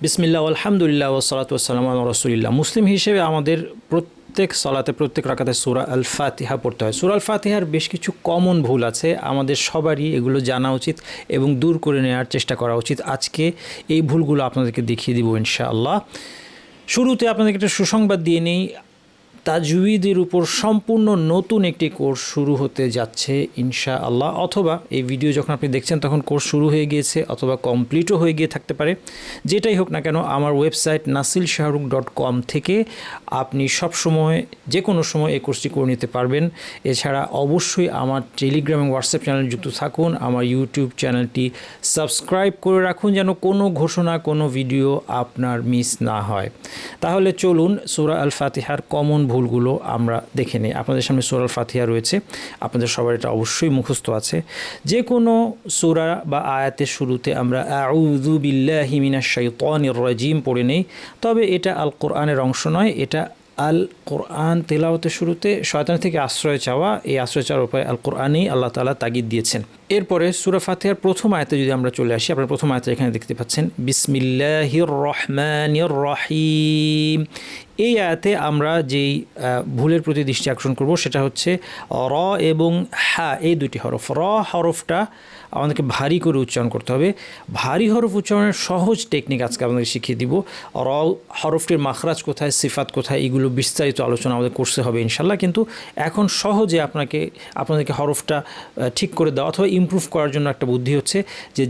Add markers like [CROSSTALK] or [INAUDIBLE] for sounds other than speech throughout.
বিসমিল্লা আলহামদুলিল্লাহ ওসলাত ওসালাম রসুলিল্লাহ। মুসলিম হিসেবে আমাদের প্রত্যেক সলাতে, প্রত্যেক রাখাতে সুরা আল ফাতিহা পড়তে হয়। সুরা আল ফাতিহার বেশ কিছু কমন ভুল আছে। আমাদের সবারই এগুলো জানা উচিত এবং দূর করে নেওয়ার চেষ্টা করা উচিত। আজকে এই ভুলগুলো আপনাদেরকে দেখিয়ে দিব ইনশাআল্লাহ। শুরুতে আপনাদেরকে একটা সুসংবাদ দিয়ে নেই। তাজউইদের উপর সম্পূর্ণ নতুন একটি কোর্স শুরু হতে যাচ্ছে ইনশা আল্লাহ অথবা এই ভিডিও যখন আপনি দেখছেন, তখন কোর্স শুরু হয়ে গিয়েছে অথবা কমপ্লিটও হয়ে গিয়ে থাকতে পারে। যেটাই হোক না কেন, আমার website Nasil Shahrukh dot com থেকে আপনি সব সময় যে কোনো সময় এই কোর্সটি করে নিতে পারবেন। এছাড়া অবশ্যই আমার টেলিগ্রাম এবং হোয়াটসঅ্যাপ চ্যানেল যুক্ত থাকুন। আমার ইউটিউব চ্যানেলটি সাবস্ক্রাইব করে রাখুন যেন কোনো ঘোষণা, কোনো ভিডিও আপনার মিস না হয়। তাহলে চলুন সুরা আল ফাতিহার কমন ভুলগুলো আমরা দেখে নিই। আপনাদের সামনে সুরাল ফাতিহা রয়েছে। আপনাদের সবার এটা অবশ্যই মুখস্থ আছে। যে কোনো সুরা বা আয়াতের শুরুতে আমরা আউজুবিল্লাহিমিনা শাইতানির রাজিম পড়ে নেই। তবে এটা আল কোরআনের অংশ নয়, এটা আল কোরআন তেলাওয়াতের শুরুতে শয়তান থেকে আশ্রয় চাওয়া, এই আশ্রয় চাওয়ার উপায় আল কোরআনেই আল্লাহ তালা তাগিদ দিয়েছেন। এরপরে সুরা ফাতিহার প্রথম আয়তে যদি আমরা চলে আসি, আপনার প্রথম আয়তে এখানে দেখতে পাচ্ছেন। বিসমিল্লাহির রহমানির রহিম এই আয়াতে আমরা যেই ভুলের প্রতি দৃষ্টি আকর্ষণ করব, সেটা হচ্ছে র এবং হা, এই দুটি হরফ। র হরফটা আমাদেরকে ভারী করে উচ্চারণ করতে হবে। ভারী হরফ উচ্চারণের সহজ টেকনিক আজকে আপনাদের শিখিয়ে দিব। র হরফটির মাখরাজ কোথায়, সিফাত কোথায়, এগুলো বিস্তারিত আলোচনা আমাদের করতে হবে ইনশাল্লাহ কিন্তু এখন সহজে আপনাকে, আপনাদেরকে হরফটা ঠিক করে দেওয়া অথবা ইম্প্রুভ করার জন্য একটা বুদ্ধি হচ্ছে যে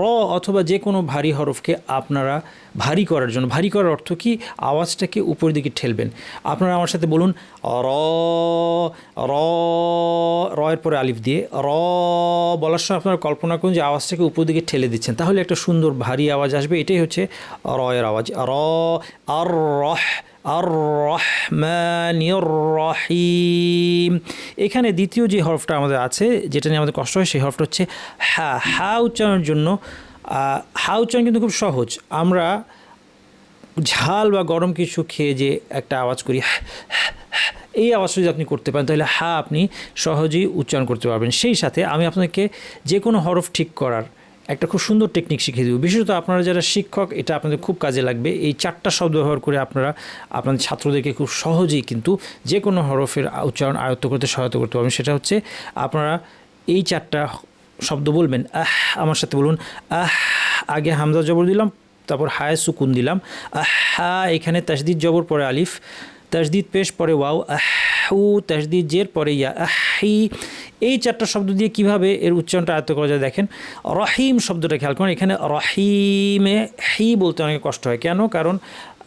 র অথবা যে কোনো ভারী হরফকে আপনারা ভারী করার জন্য। ভারী করার অর্থ কি? আওয়াজটাকে উপরের দিকে ঠেলবেন। আপনারা আমার সাথে বলুন, র র র এর পরে আলিফ দিয়ে, র, বলার সময় আপনারা কল্পনা করুন যে আওয়াজটাকে উপর দিকে ঠেলে দিচ্ছেন। তাহলে একটা সুন্দর ভারী আওয়াজ আসবে। এটাই হচ্ছে র এর আওয়াজ। র আর রহ রহিম এখানে দ্বিতীয় যে হরফটা আমাদের আছে, যেটা নিয়ে আমাদের কষ্ট হয়, সেই হরফটা হচ্ছে হা। হা উচ্চারণের জন্য আহ, হা উচ্চারণ কিন্তু খুব সহজ। আমরা ঝাল বা গরম কিছু খেয়ে যে একটা আওয়াজ করি এই আওয়াজটা যদি আপনি করতে পারেন তাহলে হা আপনি সহজেই উচ্চারণ করতে পারবেন। সেই সাথে আমি আপনাকে যে কোনো হরফ ঠিক করার একটা খুব সুন্দর টেকনিক শিখিয়ে দেবো। বিশেষত আপনারা যারা শিক্ষক এটা আপনাদের খুব কাজে লাগবে। এই চারটা শব্দ ব্যবহার করে আপনারা আপনাদের ছাত্রদেরকে খুব সহজেই কিন্তু যে কোনো হরফের উচ্চারণ আয়ত্ত করতে সহায়তা করতে পারবেন। সেটা হচ্ছে আপনারা এই চারটা শব্দ বলবেন, আহ, আমার সাথে বলুন, আহ, আগে হামজা জবর দিলাম, তারপর হায় সুকুন দিলাম, আহা, এখানে তাসদিদ জবর পরে আলিফ, তাসদিদ পেশ পরে ওয়াও, আহু তাসদিদ জের পরে ইয়া, আহি এই চারটা শব্দ দিয়ে কীভাবে এর উচ্চারণটা আয়ত্ত করা যায় দেখেন, রহিম শব্দটা খেয়াল করুন, এখানে রহিমে হি বলতে অনেক কষ্ট হয়, কেন? কারণ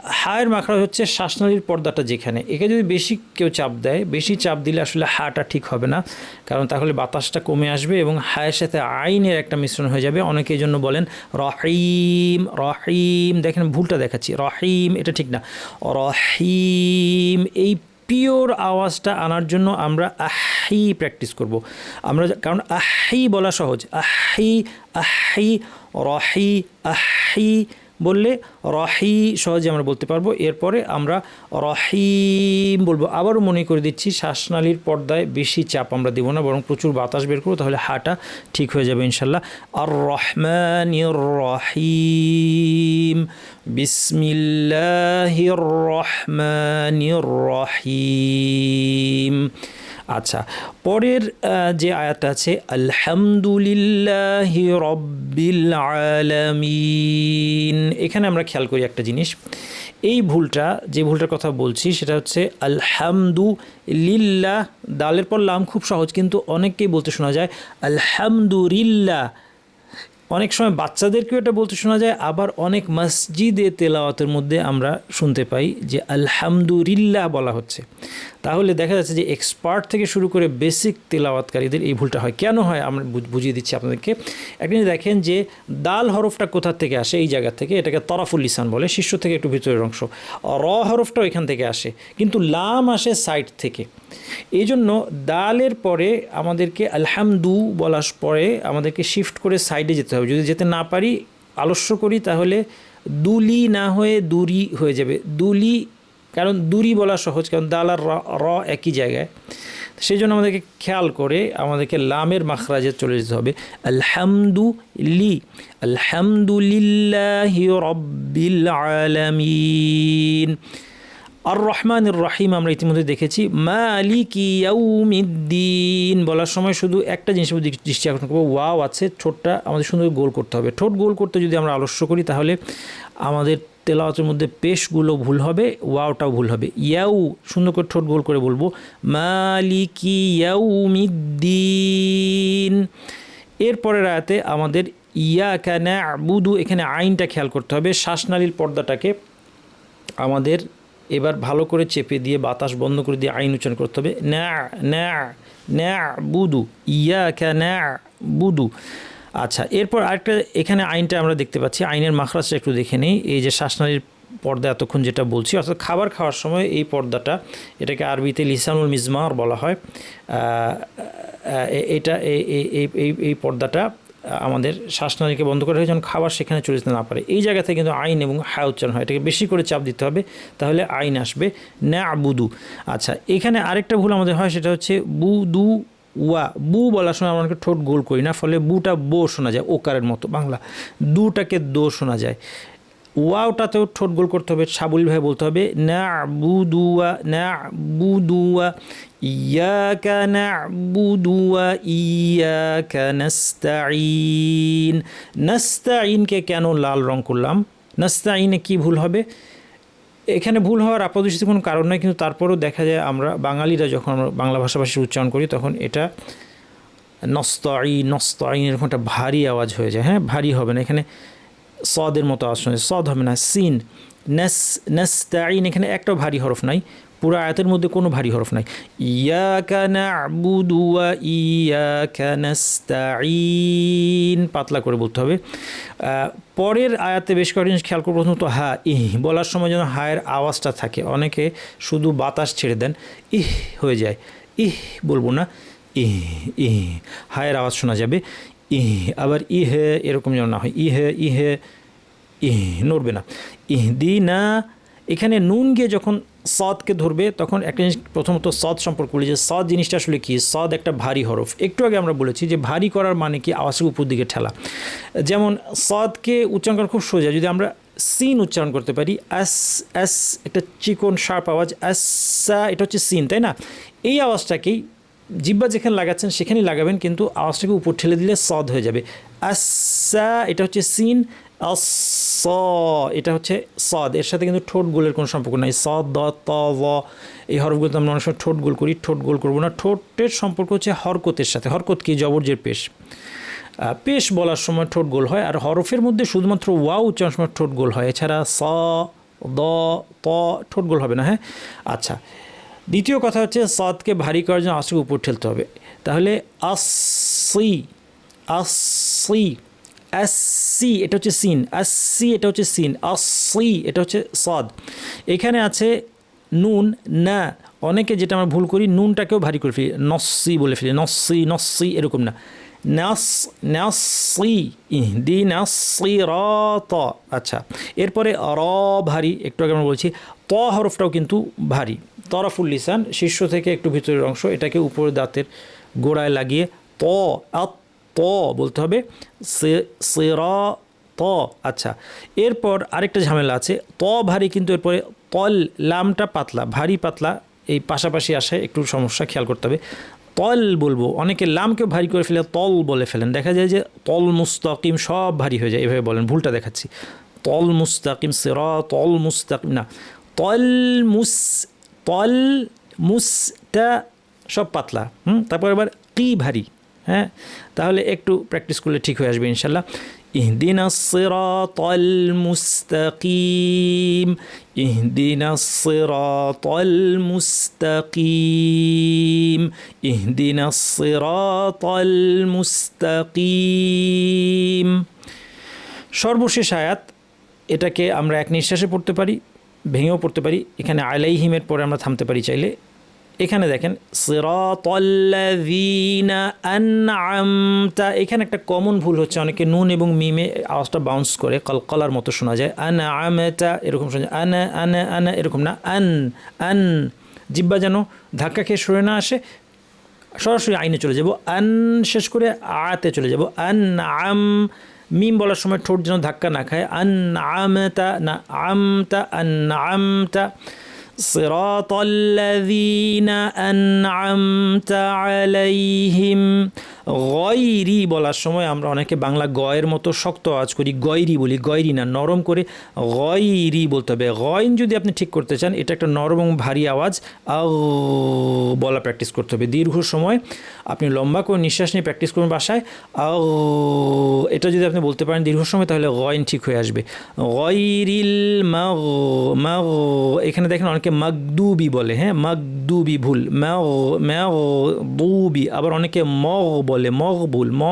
হায়ের মাখড়া হচ্ছে শ্বাসনালীর পর্দাটা যেখানে। একে যদি বেশি কেউ চাপ দেয়, বেশি চাপ দিলে আসলে হাটা ঠিক হবে না। কারণ তাহলে বাতাসটা কমে আসবে এবং হায়ের সাথে আইনের একটা মিশ্রণ হয়ে যাবে। অনেকে জন্য বলেন, রহিম রহিম। দেখেন, ভুলটা দেখাচ্ছি। রহিম, এটা ঠিক না। রহিম, এই পিওর আওয়াজটা আনার জন্য আমরা আহি প্র্যাকটিস করব। আমরা কারণ আহি বলা সহজ। আহি আহি রহি আহি বললে রহি সহজে আমরা বলতে পারব। এরপরে আমরা রহিম বলব। আবারও মনে করে দিচ্ছি, শ্বাসনালীর পর্দায় বেশি চাপ আমরা দেবো না, বরং প্রচুর বাতাস বের করব, তাহলে হাটা ঠিক হয়ে যাবে ইনশাল্লাহ। আর রহমান রহিম বিসমিল্লাহির রহমানির রহিম আচ্ছা পরের যে আয়াতটা আছে, আলহামদুলিল্লাহ রব্বিল আলামিন এখানে আমরা খেয়াল করি একটা জিনিস। এই ভুলটা, যে ভুলটার কথা বলছি, সেটা হচ্ছে আলহামদু লিল্লাহ দালের পর লাম খুব সহজ, কিন্তু অনেককেই বলতে শোনা যায়, আলহামদুলিল্লাহ অনেক সময় বাচ্চাদেরকেও এটা বলতে শোনা যায়, আবার অনেক মসজিদে তেলাওয়াতের মধ্যে আমরা শুনতে পাই যে, আলহামদুলিল্লাহ বলা হচ্ছে। তাহলে দেখা যাচ্ছে যে এক্সপার্ট থেকে শুরু করে বেসিক তেলাওয়াতকারীদের এই ভুলটা হয়। কেন হয়? আমরা বুঝিয়ে দিচ্ছি আপনাদেরকে। একদিন দেখেন যে দাল হরফটা কোথা থেকে আসে? এই জায়গা থেকে, এটাকে তরাফুল লিসান বলে, শীর্ষ থেকে একটু ভিতরের অংশ। র হরফটাও এখান থেকে আসে, কিন্তু লাম আসে সাইড থেকে। এই জন্য দালের পরে আমাদেরকে আলহামদু বলার পরে আমাদেরকে শিফট করে সাইডে যেতে হবে। যদি যেতে না পারি, আলস্য করি, তাহলে দুলি না হয়ে দুরি হয়ে যাবে। দুলি কারণ দুরি বলা সহজ, কারণ দাল আর র- একই জায়গায়। সেই জন্য আমাদেরকে খেয়াল করে আমাদেরকে লামের মাখরাজে চলে যেতে হবে। আলহামদু লি আলহামদুলিল্লাহি রব্বিল আলামিন। আর রহমানুর রহিম, আমরা ইতিমধ্যে দেখেছি। মালিক ইয়াউমিদ্দিন, বলার সময় শুধু একটা প্রতি দৃষ্টি আকর্ষণ করব। ওয়াও আছে, ঠোঁটটা আমাদের সুন্দর গোল করতে হবে। ঠোঁট গোল করতে যদি আমরা আলস্য করি, তাহলে আমাদের তেলাওয়াতের মধ্যে পেশগুলো ভুল হবে, ওয়াওটাও ভুল হবে। ইয়াউ, সুন্দর করে ঠোঁট গোল করে বলব। মালিকি ইয়াউমিদ্দিন। এরপরের আয়াতে আমাদের ইয়া কানা বুদু এখানে আইনটা খেয়াল করতে হবে। শ্বাসনালীর পর্দাটাকে আমাদের এবার ভালো করে চেপে দিয়ে, বাতাস বন্ধ করে দিয়ে আইন উচ্চারণ করতে হবে। ন্যা ন্যা ন্যা বুদু ইয়া ন্যা বুদু আচ্ছা এরপর আরেকটা, এখানে আইনটা আমরা দেখতে পাচ্ছি। আইনের মাখরাজটা একটু দেখে নিই। এই যে শ্বাসনালীর পর্দা এতক্ষণ যেটা বলছি, অর্থাৎ খাবার খাওয়ার সময় এই পর্দাটা, এটাকে আরবিতে লিসানুল মিজমার বলা হয় এটা এই এই পর্দাটা আমাদের শ্বাসনালীকে বন্ধ করে যেন খাবার সেখানে চলে যেতে না পারে। এই জায়গা থেকে কিন্তু আইন এবং হা উচ্চারণ হয়। এটাকে বেশি করে চাপ দিতে হবে, তাহলে আইন আসবে। না বুদু আচ্ছা এখানে আরেকটা ভুল আমাদের হয়, সেটা হচ্ছে বুদু ওয়া, বু বলার সময় আমরা ঠোঁট গোল করি না, ফলে বুটা বো শোনা যায়, ওকারের মতো বাংলা। দুটাকে দো শোনা যায়। ওয়াওটাতেও ঠোঁট গোল করতে হবে সাবলীলভাবে বলতে হবে না বুদুয়া না বুদুয়া ইয়াকা না বুদুয়া ইয়াকা নাস্তাইন নাস্তাইনকে কেন লাল রং করলাম? নাস্তাইনে কি ভুল হবে? এখানে ভুল হওয়ার আপাতদৃষ্টিতে কোনো কারণ নয় কিন্তু তারপরেও দেখা যায় আমরা বাঙালিরা যখন আমরা বাংলা ভাষাভাষীর উচ্চারণ করি, তখন এটা নস্তাই নস্তাইন এরকম একটা ভারী আওয়াজ হয়ে যায়। হ্যাঁ ভারী হবে না। এখানে সদের মতো আওয়াজ শোনা সদ হবে না, সিন। নেস নেস্তাইন এখানে একটাও ভারী হরফ নাই। পুরো আয়াতের মধ্যে কোনো ভারী হরফ নাই। ইয়া কানা বুদুয়া ইয়া পাতলা করে বলতে হবে। পরের আয়াতে বেশ কয়েকটা জিনিস খেয়াল করব। প্রথমত হা, ইহ, বলার সময় যেন হায়ের আওয়াজটা থাকে। অনেকে শুধু বাতাস ছেড়ে দেন, ইহ হয়ে যায়। ইহ বলব না, ইহ ইহ, হায়ের আওয়াজ শোনা যাবে। ইহ, আবার ইহে, এরকম যেন না হয়। ইহে ইহে, ইহ, নড়বে না। ইহ দি না এখানে নুন গিয়ে যখন সদকে ধরবে, তখন একটা জিনিস প্রথমত সদ সম্পর্ক বলি যে, সদ জিনিসটা আসলে কি? সদ একটা ভারী হরফ। একটু আগে আমরা বলেছি যে, ভারী করার মানে কি? আওয়াজকে উপর দিকে ঠেলা। যেমন সদকে উচ্চারণ খুব সোজা। যদি আমরা সিন উচ্চারণ করতে পারি অ্যাস অ্যাস একটা চিকন শার্প আওয়াজ অ্যাসা এটা হচ্ছে সিন, তাই না? এই আওয়াজটাকেই জিব্বা যেখানে লাগাচ্ছেন, সেখানেই লাগাবেন, কিন্তু আওয়াজটাকে উপর ঠেলে দিলে সদ হয়ে যাবে। আসা এটা হচ্ছে সিন। স এটা হচ্ছে সদ, এর সাথে কিন্তু ঠোঁট গোলের কোনো সম্পর্ক নাই। সদ দ ত ব এই হরফগুলোতে আমরা অনেক সময় ঠোঁট গোল করি, ঠোঁট গোল করব না। ঠোঁটের সম্পর্ক হচ্ছে হরকতের সাথে, হরকত কি? জবরজের পেশ। পেশ বলার সময় ঠোঁট গোল হয়, আর হরফের মধ্যে শুধুমাত্র ওয়াও উচ্চারণ সময় ঠোঁট গোল হয়। এছাড়া স দ ত, ঠোঁট গোল হবে না হ্যাঁ? আচ্ছা দ্বিতীয় কথা হচ্ছে সদকে ভারী করার জন্য আসকে উপর ঠেলতে হবে। তাহলে আসি আসি সি এটা হচ্ছে সিন। সি এটা হচ্ছে সিন। আসি এটা হচ্ছে সদ। এখানে আছে নুন, না। অনেকে যেটা আমরা ভুল করি, নুনটাকেও ভারী করে ফেলি। নসি বলে ফেলি। নসি নসি এরকম না। নাস, নাসি ইহদি নাসি র ত। আচ্ছা এরপরে র ভারী, একটু আগে আমরা বলছি। ত হরফটাও কিন্তু ভারী। তরফুল লিসান, শীর্ষ থেকে একটু ভিতরের অংশ, এটাকে উপরে দাঁতের গোড়ায় লাগিয়ে ত, আত বলতে হবে ত আচ্ছা এরপর আরেকটা ঝামেলা আছে। ত ভারী কিন্তু এরপরে তল লামটা পাতলা, ভারী পাতলা, এই পাশাপাশি আসে একটু সমস্যা, খেয়াল করতে হবে। তল বলব, অনেকে লামকে ভারী করে ফেলে, তল বলে ফেলেন। দেখা যায় যে তল মুস্তাকিম সব ভারী হয়ে যায়, এভাবে বলেন, ভুলটা দেখাচ্ছি। তল মুস্তাকিম সের তল মুস্তাকিম, না, তল মুস, তল মুসটা সব পাতলা। হুম, তারপর এবার কি ভারী। হ্যাঁ তাহলে একটু প্র্যাকটিস করলে ঠিক হয়ে আসবে ইনশাল্লাহ اهدنا الصراط المستقيم اهدنا الصراط المستقيم اهدنا الصراط المستقيم সর্বশেষ আয়াত এটাকে আমরা এক নিঃশ্বাসে পড়তে পারি ভেঙেও পড়তে পারি এখানে আলাইহিমের পরে আমরা থামতে পারি চাইলে এখানে দেখেন আনআমতা এখানে একটা কমন ভুল হচ্ছে, অনেকে নুন এবং মিমে আওয়াজটা বাউন্স করে, কলকলার মতো শোনা যায়। আন আনআমতা এরকম শোনা যায়। আনা আনা আনা এরকম না। আন আন জিব্বা যেন ধাক্কা খেয়ে সরে না আসে, সরাসরি আইনে চলে যাব। আন শেষ করে আতে চলে যাব। আন আম মিম বলার সময় ঠোঁট যেন ধাক্কা না খায়। আন আমতা না, আমতা আন আমতা صراط الذين أنعمت عليهم গয়রি বলার সময় আমরা অনেকে বাংলা গয়ের মতো শক্ত আওয়াজ করি গয়রি বলি গয়রি না নরম করে গয়রি বলতে হবে গয়ন যদি আপনি ঠিক করতে চান এটা একটা নরম এবং ভারী আওয়াজ আও বলা প্র্যাকটিস করতে হবে দীর্ঘ সময় আপনি লম্বা করে নিঃশ্বাস নিয়ে প্র্যাকটিস করুন বাসায়। আও এটা যদি আপনি বলতে পারেন দীর্ঘ সময়, তাহলে গয়ন ঠিক হয়ে আসবে। গয়রিল মাগ মাগ, এখানে দেখেন অনেকে মাগদুবি বলে হ্যাঁ? মাগদুবি ভুল ম্যাও ম্যাও দুবি, আবার অনেকে মগ বলে, মগবুল, ম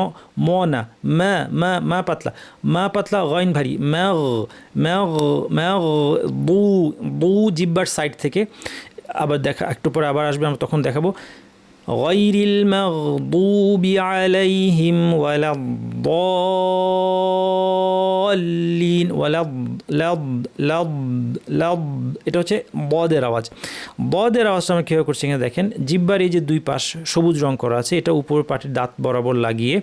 ম না ম্যা মা মা পাতলা। মা পাতলা, গয়ন ভারী। ম্যাগ ম্যাগ ম্যাগ বু বু জিব্বার সাইড থেকে। আবার দেখা, একটু পরে আবার আসবে, আমরা তখন দেখাবো। غير المغضوب عليهم ولا الضالين ولا لض لض লদ এটা হচ্ছে বদের আওয়াজ বদের আওয়াজটা আমরা কীভাবে করছি এখানে দেখেন জিব্বার এই যে দুই পাশ সবুজ রং করা আছে এটা উপর পাটির দাঁত বরাবর লাগিয়ে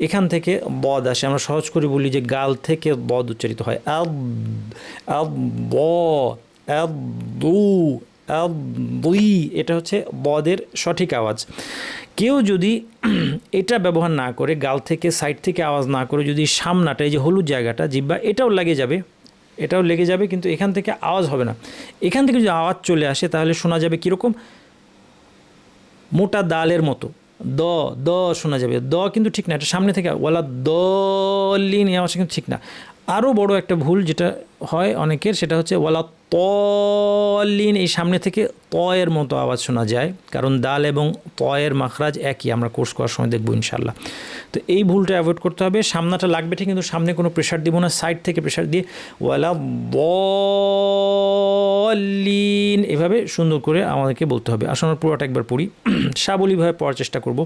এখান থেকে বদ আসে আমরা সহজ করে বলি যে গাল থেকে বদ উচ্চারিত হয় আব আব ব আব দু দুই এটা হচ্ছে বদের সঠিক আওয়াজ। কেউ যদি [CLEARS THROAT] এটা ব্যবহার না করে, গাল থেকে, সাইড থেকে আওয়াজ না করে, যদি সামনাটা, এই যে হলুদ জায়গাটা জিব্বা এটাও লেগে যাবে। এটাও লেগে যাবে, কিন্তু এখান থেকে আওয়াজ হবে না। এখান থেকে যদি আওয়াজ চলে আসে, তাহলে শোনা যাবে কীরকম? মোটা দালের মতো। দ দ শোনা যাবে। দ কিন্তু ঠিক না, এটা সামনে থেকে ওলা দলিন এই আওয়াজটা কিন্তু ঠিক না। আরও বড় একটা ভুল যেটা হয় অনেকের, সেটা হচ্ছে ওয়ালা তলিন এই সামনে থেকে তয়ের মতো আওয়াজ শোনা যায়। কারণ দাল এবং তয়ের মাখরাজ একই, আমরা কোর্স করার সময় দেখব ইনশাল্লাহ তো এই ভুলটা অ্যাভয়েড করতে হবে। সামনাটা লাগবে ঠিক, কিন্তু সামনে কোনো প্রেশার দিব না সাইড থেকে প্রেশার দিয়ে ওয়ালা বলিন এভাবে সুন্দর করে আমাদেরকে বলতে হবে। আসলে পুরোটা একবার পড়ি। [CLEARS THROAT] সাবলীভাবে পড়ার চেষ্টা করব।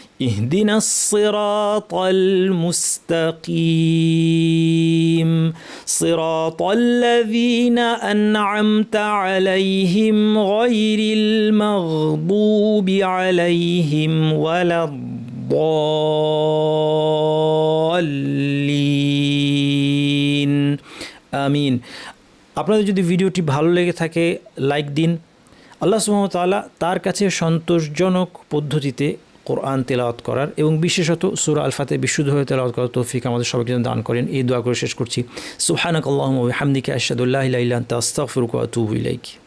اهدنا الصراط المستقيم صراط الذين أنعمت عليهم غير المغضوب عليهم ولا الضالين আমিন আপনাদের যদি ভিডিওটি ভালো লেগে থাকে লাইক দিন আল্লাহ সুহামতাল্লাহ তার কাছে সন্তোষজনক পদ্ধতিতে কোরআন তেলাওয়াত করার এবং বিশেষত সুরা আলফাতে বিশুদ্ধভাবে তেলাওয়াত করার তৌফিক আমাদের সবাইকে যেন দান করেন। এই দোয়া করে শেষ করছি। সুহানাক আল্লাহ হামদিকে আশাদুল্লাহ ইলাইলান তাস্তাগফিরুকা ওয়া আতুবু ইলাইক।